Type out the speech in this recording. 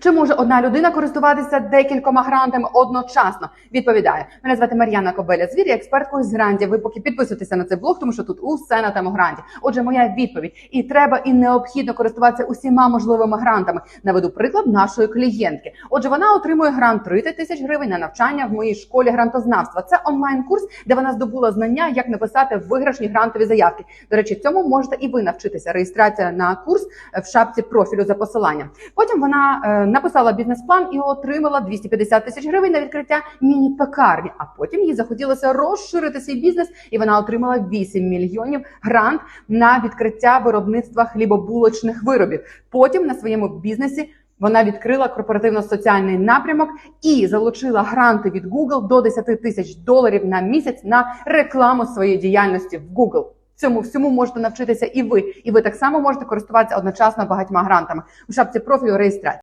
Чи може одна людина користуватися декількома грантами одночасно? Відповідає мене звати Мар'яна Кобеля. Звір експерткою з грантів. Ви поки підписуйтеся на цей блог, тому що тут усе на тему грантів. Отже, моя відповідь: і треба, і необхідно користуватися усіма можливими грантами. Наведу приклад нашої клієнтки. Отже, вона отримує грант 30 тисяч гривень на навчання в моїй школі грантознавства. Це онлайн-курс, де вона здобула знання, як написати виграшні грантові заявки. До речі, цьому можете і ви навчитися. Реєстрація на курс в шапці профілю за посиланням. Потім вона е, написала бізнес-план і отримала 250 тисяч гривень на відкриття міні-пекарні. А потім їй захотілося розширити свій бізнес, і вона отримала 8 мільйонів грант на відкриття виробництва хлібобулочних виробів. Потім на своєму бізнесі. Вона відкрила корпоративно-соціальний напрямок і залучила гранти від Google до 10 тисяч доларів на місяць на рекламу своєї діяльності в Google. Цьому всьому можете навчитися і ви, і ви так само можете користуватися одночасно багатьма грантами у шапці профілю реєстрації.